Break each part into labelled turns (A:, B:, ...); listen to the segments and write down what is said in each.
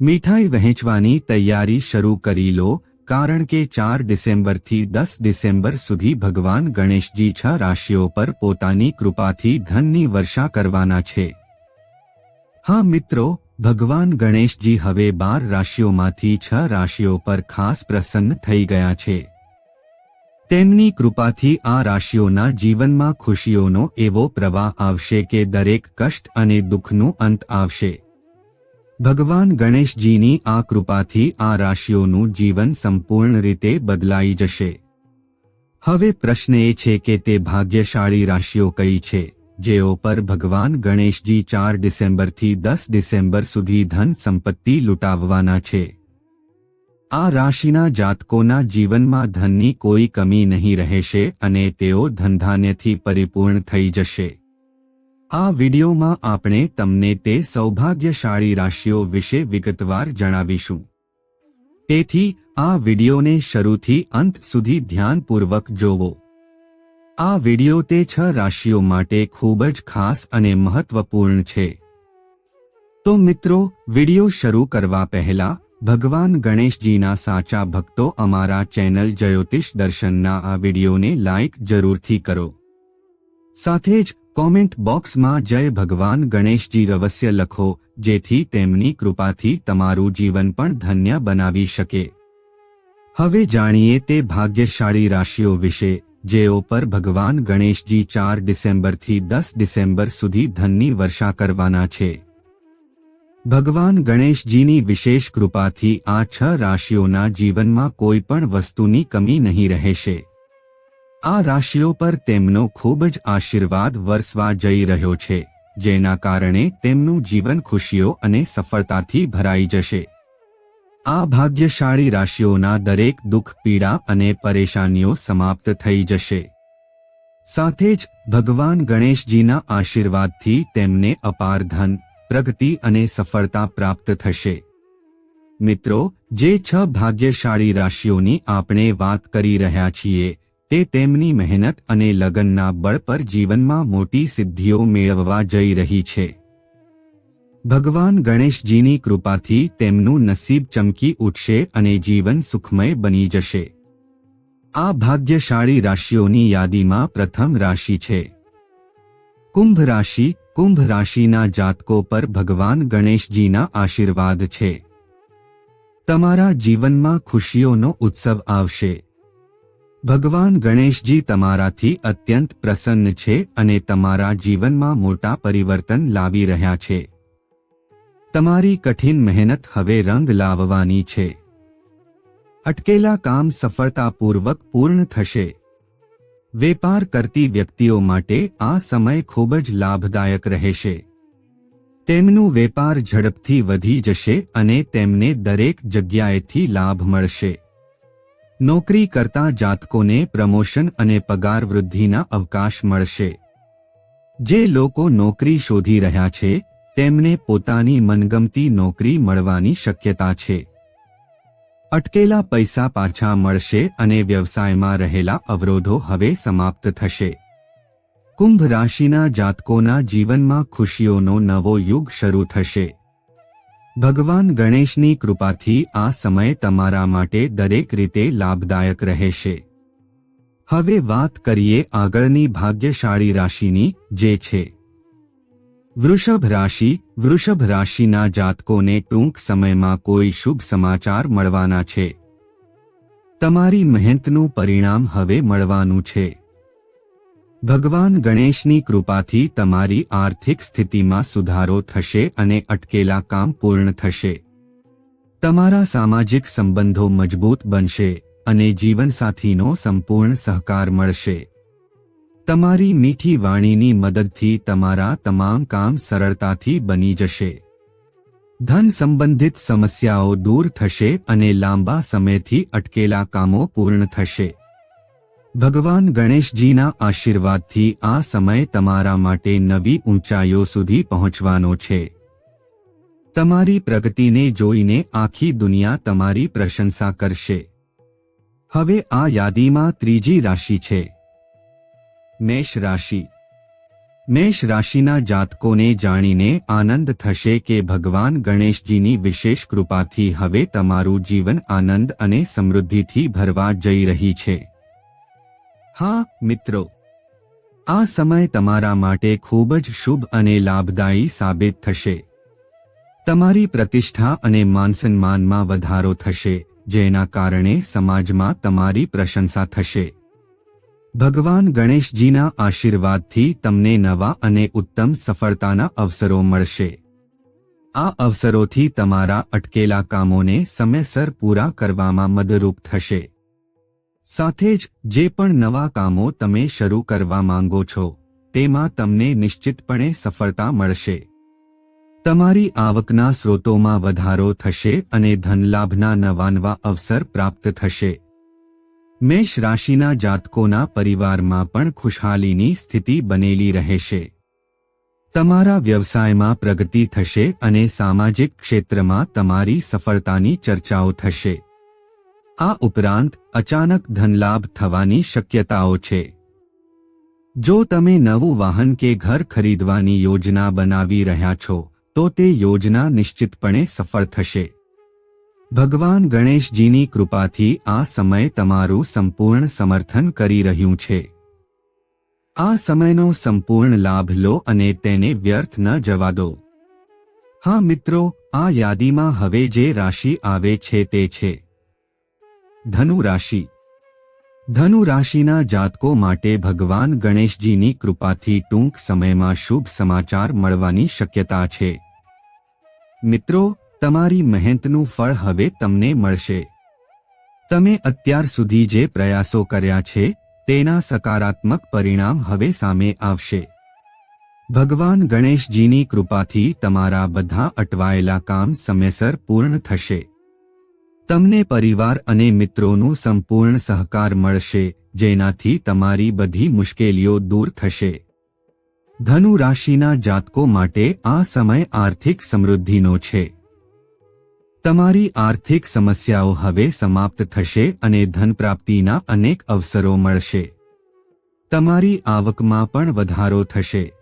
A: મીઠાઈ વહેંચવાની તૈયારી શરૂ કરી લો, કારણ કે ચાર ડિસેમ્બરથી દસ ડિસેમ્બર સુધી ભગવાન ગણેશજી છ રાશિઓ પર પોતાની કૃપાથી ધનની વર્ષા કરવાના છે. હા મિત્રો, ભગવાન ગણેશજી હવે બાર રાશિઓમાંથી છ રાશિઓ પર ખાસ પ્રસન્ન થઈ ગયા છે. તેમની કૃપાથી આ રાશિઓના જીવનમાં ખુશીઓનો એવો પ્રવાહ આવશે કે દરેક કષ્ટ અને દુઃખનું અંત આવશે. ભગવાન ગણેશજીની આ કૃપાથી આ રાશિઓનું જીવન સંપૂર્ણ રીતે બદલાઈ જશે. હવે પ્રશ્ન એ છે કે તે ભાગ્યશાળી રાશિઓ કઈ છે, જેઓ પર ભગવાન ગણેશજી ચાર ડિસેમ્બરથી દસ ડિસેમ્બર સુધી ધન સંપત્તિ લૂંટાવવાના છે. આ રાશિના જાતકોના જીવનમાં ધનની કોઈ કમી નહીં રહેશે અને તેઓ ધનધાન્યથી પરિપૂર્ણ થઈ જશે. આ વિડિયોમાં આપણે તમને તે સૌભાગ્યશાળી રાશિઓ વિશે વિગતવાર જણાવીશું. તેથી, આ વિડિયોને શરૂથી અંત સુધી ધ્યાનપૂર્વક જોવો. આ વિડિયો તે છ રાશિઓ માટે ખૂબ જ ખાસ અને મહત્વપૂર્ણ છે. તો મિત્રો, વિડિયો શરૂ કરવા પહેલા, ભગવાન ગણેશજીના સાચા ભક્તો અમારા ચેનલ જ્યોતિષ દર્શનના આ વિડિયોને લાઇક જરૂરથી કરો. સાથે જ કોમેન્ટ બોક્સમાં જય ભગવાન ગણેશજી રવસ્ય લખો, જેથી તેમની કૃપાથી તમારું જીવન પણ ધન્ય બનાવી શકે. હવે જાણીએ તે ભાગ્યશાળી રાશિઓ વિશે, જેઓ પર ભગવાન ગણેશજી ચાર ડિસેમ્બરથી દસ ડિસેમ્બર સુધી ધનની વર્ષા કરવાના છે. ભગવાન ગણેશજીની વિશેષ કૃપાથી આ છ રાશિઓના જીવનમાં કોઈ પણ વસ્તુની કમી નહીં રહેશે. આ રાશિઓ પર તેમનો ખૂબ જ આશીર્વાદ વરસવા જઈ રહ્યો છે, જેના કારણે તેમનું જીવન ખુશીઓ અને સફળતાથી ભરાઈ જશે. આ ભાગ્યશાળી રાશિઓના દરેક દુઃખ, પીડા અને પરેશાનીઓ સમાપ્ત થઈ જશે. સાથે જ ભગવાન ગણેશજીના આશીર્વાદથી તેમને અપાર ધન, પ્રગતિ અને સફળતા પ્રાપ્ત થશે. મિત્રો, જે છ ભાગ્યશાળી રાશિઓની આપણે વાત કરી રહ્યા છીએ તે તેમની મહેનત અને લગનના બળ પર જીવનમાં મોટી સિદ્ધિઓ મેળવવા જઈ રહી છે. ભગવાન ગણેશજીની કૃપાથી તેમનું નસીબ ચમકી ઉઠશે અને જીવન સુખમય બની જશે. આ ભાગ્યશાળી રાશિઓની યાદીમાં પ્રથમ રાશિ છે. કુંભ રાશિ, કુંભ રાશિના જાતકો પર ભગવાન ગણેશજીના આશીર્વાદ છે. તમારા જીવનમાં ખુશીઓનો ઉત્સવ આવશે. ભગવાન ગણેશજી તમારાથી અત્યંત પ્રસન્ન છે અને તમારા જીવનમાં મોટા પરિવર્તન લાવી રહ્યા છે. તમારી કઠિન મહેનત હવે રંગ લાવવાની છે. અટકેલા કામ સફળતાપૂર્વક પૂર્ણ થશે. વેપાર કરતી વ્યક્તિઓ માટે આ સમય ખૂબ જ લાભદાયક રહેશે. તેમનું વેપાર ઝડપથી વધી જશે અને તેમને દરેક જગ્યાએથી લાભ મળશે. નોકરી કરતા જાતકોને પ્રમોશન અને પગાર વૃદ્ધિના અવકાશ મળશે. જે લોકો નોકરી શોધી રહ્યા છે, તેમને પોતાની મનગમતી નોકરી મળવાની શક્યતા છે. અટકેલા પૈસા પાછા મળશે અને વ્યવસાયમાં રહેલા અવરોધો હવે સમાપ્ત થશે. કુંભ રાશિના જાતકોના જીવનમાં ખુશીઓનો નવો યુગ શરૂ થશે. ભગવાન ગણેશની કૃપાથી આ સમય તમારા માટે દરેક રીતે લાભદાયક રહેશે. હવે વાત કરીએ આગળની ભાગ્યશાળી રાશિની, જે છે. વૃષભ રાશિ, વૃષભ રાશિના જાતકોને ટૂંક સમયમાં કોઈ શુભ સમાચાર મળવાના છે. તમારી મહેનતનું પરિણામ હવે મળવાનું છે. ભગવાન ગણેશની કૃપાથી તમારી આર્થિક સ્થિતિમાં સુધારો થશે અને અટકેલા કામ પૂર્ણ થશે. તમારા સામાજિક સંબંધો મજબૂત બનશે અને જીવનસાથીનો સંપૂર્ણ સહકાર મળશે. તમારી મીઠી વાણીની મદદથી તમારા તમામ કામ સરળતાથી બની જશે. ધન સંબંધિત સમસ્યાઓ દૂર થશે અને લાંબા સમયથી અટકેલા કામો પૂર્ણ થશે. ભગવાન ગણેશજીના આશીર્વાદથી આ સમય તમારા માટે નવી ઊંચાઈઓ સુધી પહોંચવાનો છે. તમારી પ્રગતિને જોઈને આખી દુનિયા તમારી પ્રશંસા કરશે. હવે આ યાદીમાં ત્રીજી રાશિ છે. મેષ રાશિ. મેષ રાશિના જાતકોને જાણીને આનંદ થશે કે ભગવાન ગણેશજીની વિશેષ કૃપાથી હવે તમારું જીવન આનંદ અને સમૃદ્ધિથી ભરવા જઈ રહી છે. હા, મિત્રો. આ સમય તમારા માટે ખૂબ જ શુભ અને લાભદાયી સાબિત થશે. તમારી પ્રતિષ્ઠા અને માનસન્માનમાં વધારો થશે, જેના કારણે સમાજમાં તમારી પ્રશંસા થશે. ભગવાન ગણેશજીના આશીર્વાદથી તમને નવા અને ઉત્તમ સફળતાના અવસરો મળશે. આ અવસરોથી તમારા અટકેલા કામોને સમયસર પૂરા કરવામાં મદદરૂપ થશે. સાથે જ, જે પણ નવા કામો તમે શરૂ કરવા માંગો છો, તેમાં તમને નિશ્ચિતપણે સફળતા મળશે. તમારી આવકના સ્રોતોમાં વધારો થશે અને ધનલાભના નવા નવા અવસર પ્રાપ્ત થશે. મેષ રાશિના જાતકોના પરિવારમાં પણ ખુશહાલીની સ્થિતિ બનેલી રહેશે. તમારા વ્યવસાયમાં પ્રગતિ થશે અને સામાજિક ક્ષેત્રમાં તમારી સફળતાની ચર્ચાઓ થશે. આ ઉપરાંત અચાનક ધનલાભ થવાની શક્યતાઓ છે. જો તમે નવું વાહન કે ઘર ખરીદવાની યોજના બનાવી રહ્યા છો, તો તે યોજના નિશ્ચિતપણે સફળ થશે. ભગવાન ગણેશજીની કૃપાથી આ સમય તમારું સંપૂર્ણ સમર્થન કરી રહ્યું છે. આ સમયનો સંપૂર્ણ લાભ લો અને તેને વ્યર્થ ન જવા દો. હા મિત્રો, આ યાદીમાં હવે જે રાશિ આવે છે તે છે. ધનુ રાશિ ધનુ રાશિના જાતકો માટે ભગવાન ગણેશજીની કૃપાથી ટૂંક સમયમાં શુભ સમાચાર મળવાની શક્યતા છે. મિત્રો, તમારી મહેનતનું ફળ હવે તમને મળશે. તમે અત્યાર સુધી જે પ્રયાસો કર્યા છે, તેના સકારાત્મક પરિણામ હવે સામે આવશે. ભગવાન ગણેશજીની કૃપાથી તમારા બધા અટવાયેલા કામ સમયસર પૂર્ણ થશે. તમને પરિવાર અને મિત્રોનું સંપૂર્ણ સહકાર મળશે, જેનાથી તમારી બધી મુશ્કેલીઓ દૂર થશે. ધનુ રાશિના જાતકો માટે આ સમય આર્થિક સમૃદ્ધિનો છે. તમારી આર્થિક સમસ્યાઓ હવે સમાપ્ત થશે અને ધન પ્રાપ્તિના અનેક અવસરો મળશે. તમારી આવકમાં પણ વધારો થશે.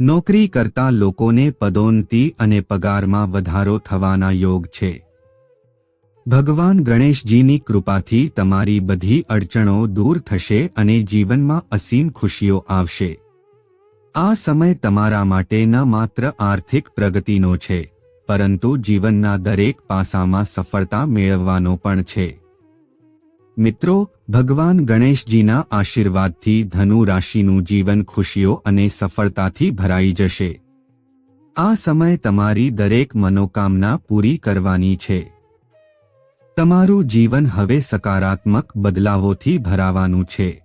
A: નોકરી કરતા લોકોને પદોન્નતિ અને પગારમાં વધારો થવાના યોગ છે. ભગવાન ગણેશજીની કૃપાથી તમારી બધી અડચણો દૂર થશે અને જીવનમાં અસીમ ખુશીઓ આવશે. આ સમય તમારા માટે ન માત્ર આર્થિક પ્રગતિનો છે, પરંતુ જીવનના દરેક પાસામાં સફળતા મેળવવાનો પણ છે. મિત્રો, ભગવાન ગણેશજીના આશીર્વાદથી ધનુ રાશિનું જીવન ખુશીઓ અને સફળતાથી ભરાઈ જશે. આ સમય તમારી દરેક મનોકામના પૂરી કરવાની છે. તમારું જીવન હવે સકારાત્મક બદલાવોથી ભરાવાનું છે.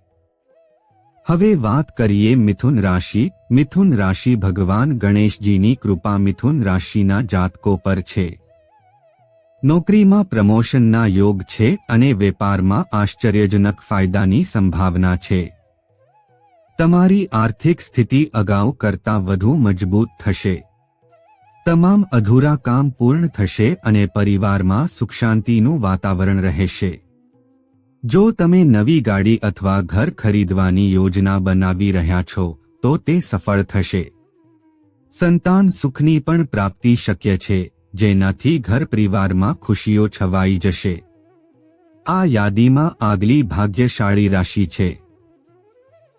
A: હવે વાત કરીએ મિથુન રાશિ. મિથુન રાશિ ભગવાન ગણેશજીની કૃપા મિથુન રાશિના જાતકો પર છે. નોકરીમાં પ્રમોશનના યોગ છે અને વેપારમાં આશ્ચર્યજનક ફાયદાની સંભાવના છે. તમારી આર્થિક સ્થિતિ અગાઉ કરતાં વધુ મજબૂત થશે. તમામ અધૂરા કામ પૂર્ણ થશે અને પરિવારમાં સુખ શાંતિનું વાતાવરણ રહેશે. જો તમે નવી ગાડી અથવા ઘર ખરીદવાની યોજના બનાવી રહ્યા છો, તો તે સફળ થશે. સંતાન સુખની પણ પ્રાપ્તિ શક્ય છે, જેનાથી ઘર પરિવારમાં ખુશીઓ છવાઈ જશે. આ યાદીમાં આગલી ભાગ્યશાળી રાશિ છે.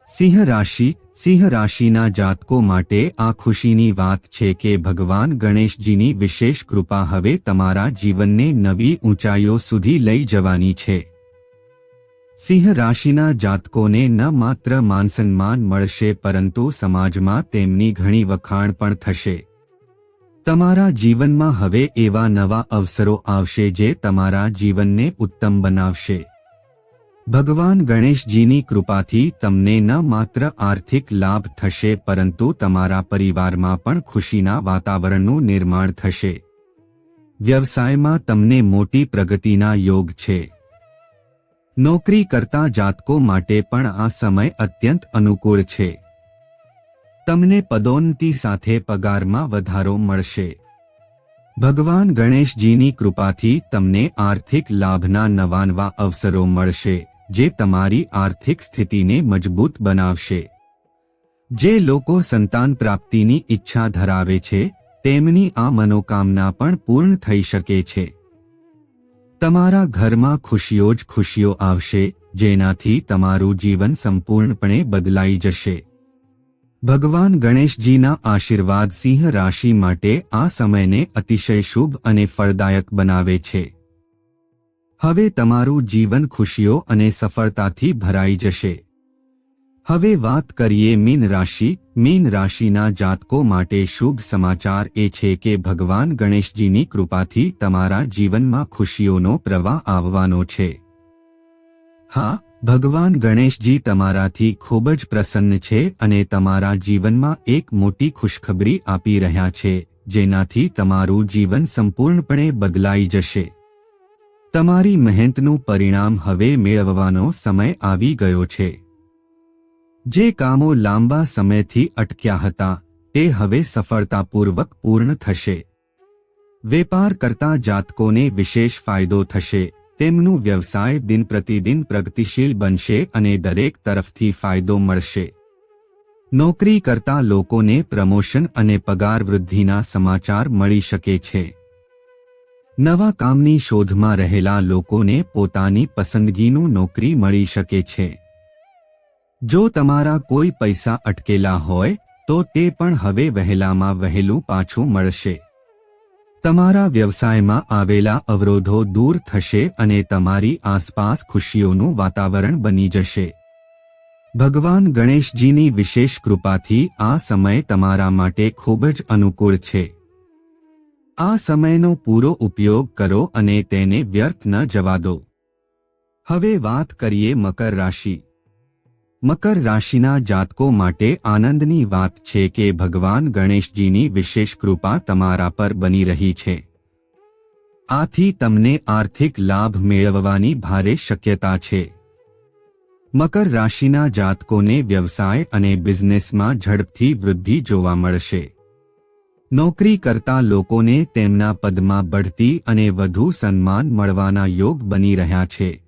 A: સિંહ રાશિ સિંહ રાશિના જાતકો માટે આ ખુશીની વાત છે કે ભગવાન ગણેશજીની વિશેષ કૃપા હવે તમારા જીવનને નવી ઊંચાઈઓ સુધી લઈ જવાની છે. સિંહ રાશિના જાતકોને ન માત્ર માનસન્માન મળશે પરંતુ સમાજમાં તેમની ઘણી વખાણ પણ થશે. તમારા જીવનમાં હવે એવા નવા અવસરો આવશે જે તમારા જીવનને ઉત્તમ બનાવશે. ભગવાન ગણેશજીની કૃપાથી તમને ન માત્ર આર્થિક લાભ થશે, પરંતુ તમારા પરિવારમાં પણ ખુશીના વાતાવરણનું નિર્માણ થશે. વ્યવસાયમાં તમને મોટી પ્રગતિના યોગ છે. નોકરી કરતા જાતકો માટે પણ આ સમય અત્યંત અનુકૂળ છે. તમને પદોન્નતિ સાથે પગારમાં વધારો મળશે. ભગવાન ગણેશજીની કૃપાથી તમને આર્થિક લાભના નવા નવા અવસરો મળશે. જે તમારી આર્થિક સ્થિતિને મજબૂત બનાવશે. જે લોકો સંતાન પ્રાપ્તિની ઈચ્છા ધરાવે છે, તેમની આ મનોકામના પણ પૂર્ણ થઈ શકે છે. તમારા ઘરમાં ખુશીઓ જ ખુશીઓ આવશે, જેનાથી તમારું જીવન સંપૂર્ણપણે બદલાઈ જશે. ભગવાન ગણેશજીના આશીર્વાદ સિંહ રાશિ માટે આ સમયને અતિશય શુભ અને ફળદાયક બનાવે છે. હવે તમારું જીવન ખુશીઓ અને સફળતાથી ભરાઈ જશે. હવે વાત કરીએ મીન રાશિ. મીન રાશિના જાતકો માટે શુભ સમાચાર એ છે કે ભગવાન ગણેશજીની કૃપાથી તમારા જીવનમાં ખુશીઓનો પ્રવાહ આવવાનો છે. હા, ભગવાન ગણેશજી તમારાથી ખૂબ જ પ્રસન્ન છે અને તમારા જીવનમાં એક મોટી ખુશખબરી આપી રહ્યા છે, જેનાથી તમારું જીવન સંપૂર્ણપણે બદલાઈ જશે. તમારી મહેનતનું પરિણામ હવે મેળવવાનો સમય આવી ગયો છે. જે કામો લાંબા સમયથી અટક્યા હતા, તે હવે સફળતાપૂર્વક પૂર્ણ થશે. વેપાર કરતા જાતકોને વિશેષ ફાયદો થશે, તેમનું વ્યવસાય દિન પ્રતિદિન પ્રગતિશીલ બનશે અને દરેક તરફથી ફાયદો મળશે. નોકરી કરતા લોકોને પ્રમોશન અને પગાર વૃદ્ધિના સમાચાર મળી શકે છે. નવા કામની શોધમાં રહેલા લોકોને પોતાની પસંદગીનું નોકરી મળી શકે છે. જો તમારા કોઈ પૈસા અટકેલા હોય, તો તે પણ હવે વહેલામાં વહેલું પાછું મળશે. તમારા વ્યવસાયમાં આવેલા અવરોધો દૂર થશે અને તમારી આસપાસ ખુશીઓનું વાતાવરણ બની જશે. ભગવાન ગણેશજીની વિશેષ કૃપાથી આ સમય તમારા માટે ખૂબ જ અનુકૂળ છે. આ સમયનો પૂરો ઉપયોગ કરો અને તેને વ્યર્થ ન જવા દો. હવે વાત કરીએ મકર રાશિ. મકર રાશિના જાતકો માટે આનંદની વાત છે કે ભગવાન ગણેશજીની વિશેષ કૃપા તમારા પર બની રહી છે. આથી તમને આર્થિક લાભ મેળવવાની ભારે શક્યતા છે. મકર રાશિના જાતકોને વ્યવસાય અને બિઝનેસમાં ઝડપથી વૃદ્ધિ જોવા મળશે. નોકરી કરતા લોકોને તેમના પદમાં બઢતી અને વધુ સન્માન મળવાના યોગ બની રહ્યા છે.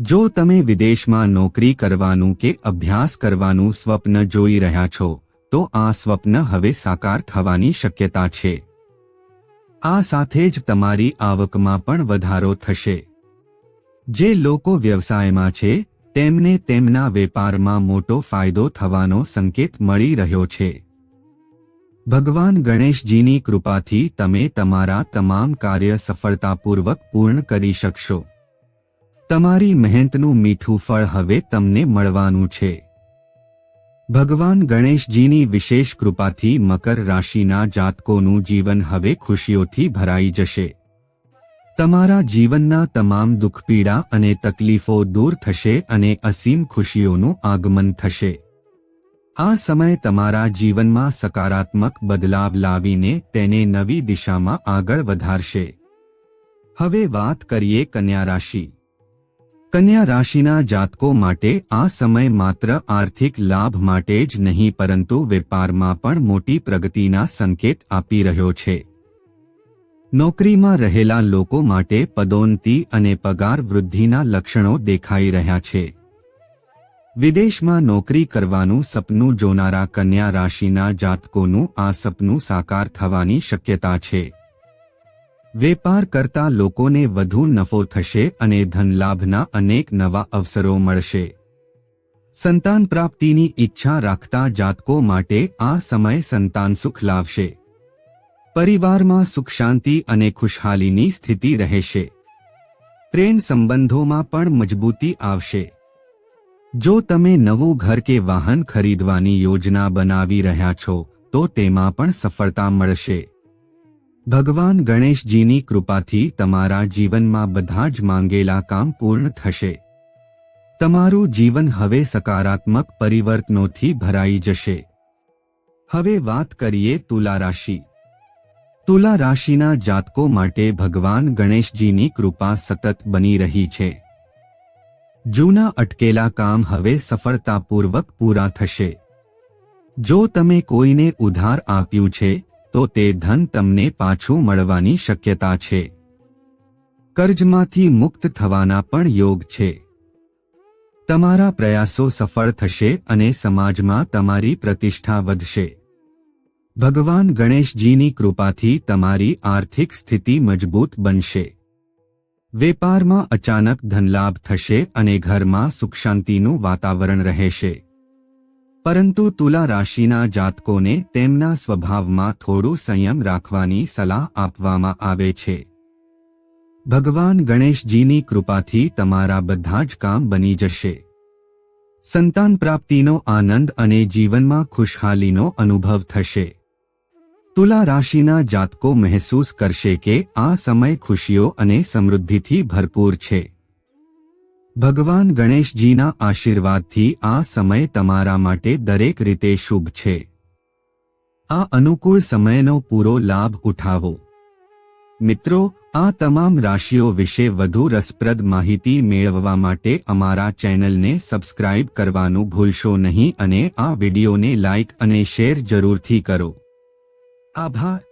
A: જો તમે વિદેશમાં નોકરી કરવાનું કે અભ્યાસ કરવાનું સ્વપ્ન જોઈ રહ્યા છો, તો આ સ્વપ્ન હવે સાકાર થવાની શક્યતા છે. આ સાથે જ તમારી આવકમાં પણ વધારો થશે. જે લોકો વ્યવસાયમાં છે, તેમને તેમના વેપારમાં મોટો ફાયદો થવાનો સંકેત મળી રહ્યો છે. ભગવાન ગણેશજીની કૃપાથી તમે તમારા તમામ કાર્ય સફળતાપૂર્વક પૂર્ણ કરી શકશો. તમારી મહેનતનું મીઠું ફળ હવે તમને મળવાનું છે. ભગવાન ગણેશજીની વિશેષ કૃપાથી મકર રાશિના જાતકોનું જીવન હવે ખુશીઓથી ભરાઈ જશે. તમારા જીવનના તમામ દુઃખપીડા અને તકલીફો દૂર થશે અને અસીમ ખુશીઓનું આગમન થશે. આ સમય તમારા જીવનમાં સકારાત્મક બદલાવ લાવીને તેને નવી દિશામાં આગળ વધારશે. હવે વાત કરીએ કન્યા રાશિ. કન્યા રાશિના જાતકો માટે આ સમય માત્ર આર્થિક લાભ માટે જ નહીં, પરંતુ વેપારમાં પણ મોટી પ્રગતિના સંકેત આપી રહ્યો છે. નોકરીમાં રહેલા લોકો માટે પદોન્નતિ અને પગાર વૃદ્ધિના લક્ષણો દેખાઈ રહ્યા છે. વિદેશમાં નોકરી કરવાનું સપનું જોનારા કન્યા રાશિના જાતકોનું આ સપનું સાકાર થવાની શક્યતા છે. વેપાર કરતા લોકોને વધુ નફો થશે અને ધનલાભના અનેક નવા અવસરો મળશે. સંતાન પ્રાપ્તિની ઈચ્છા રાખતા જાતકો માટે આ સમય સંતાન સુખ લાવશે. પરિવારમાં સુખ શાંતિ અને ખુશહાલીની સ્થિતિ રહેશે. પ્રેમ સંબંધોમાં પણ મજબૂતી આવશે. જો તમે નવું ઘર કે વાહન ખરીદવાની યોજના બનાવી રહ્યા છો, તો તેમાં પણ સફળતા મળશે. ભગવાન ગણેશજીની કૃપાથી તમારા જીવનમાં બધા જ માંગેલા કામ પૂર્ણ થશે. તમારું જીવન હવે સકારાત્મક પરિવર્તનોથી ભરાઈ જશે. હવે વાત કરીએ તુલા રાશિ. તુલા રાશિના જાતકો માટે ભગવાન ગણેશજીની કૃપા સતત બની રહી છે. જૂના અટકેલા કામ હવે સફળતાપૂર્વક પૂરા થશે. જો તમે કોઈને ઉધાર આપ્યું છે, તો તે ધન તમને પાછું મળવાની શક્યતા છે. કર્જમાંથી મુક્ત થવાના પણ યોગ છે. તમારા પ્રયાસો સફળ થશે અને સમાજમાં તમારી પ્રતિષ્ઠા વધશે. ભગવાન ગણેશજીની કૃપાથી તમારી આર્થિક સ્થિતિ મજબૂત બનશે. વેપારમાં અચાનક ધનલાભ થશે અને ઘરમાં સુખ શાંતિનું વાતાવરણ રહેશે. પરંતુ તુલા રાશિના જાતકોને તેમના સ્વભાવમાં થોડું સંયમ રાખવાની સલાહ આપવામાં આવે છે. ભગવાન ગણેશજીની કૃપાથી તમારા બધા જ કામ બની જશે. સંતાન પ્રાપ્તિનો આનંદ અને જીવનમાં ખુશહાલીનો અનુભવ થશે. તુલા રાશિના જાતકો મહેસૂસ કરશે કે આ સમય ખુશીઓ અને સમૃદ્ધિથી ભરપૂર છે. ભગવાન ગણેશજીના આશીર્વાદથી આ સમય તમારા માટે દરેક રીતે શુભ છે. આ અનુકૂળ સમયનો પૂરો લાભ ઉઠાવો. મિત્રો, આ તમામ રાશિઓ વિશે વધુ રસપ્રદ માહિતી મેળવવા માટે અમારા ચેનલને સબસ્ક્રાઇબ કરવાનું ભૂલશો નહીં અને આ વિડિયોને લાઇક અને શેર જરૂરથી કરો. આભાર.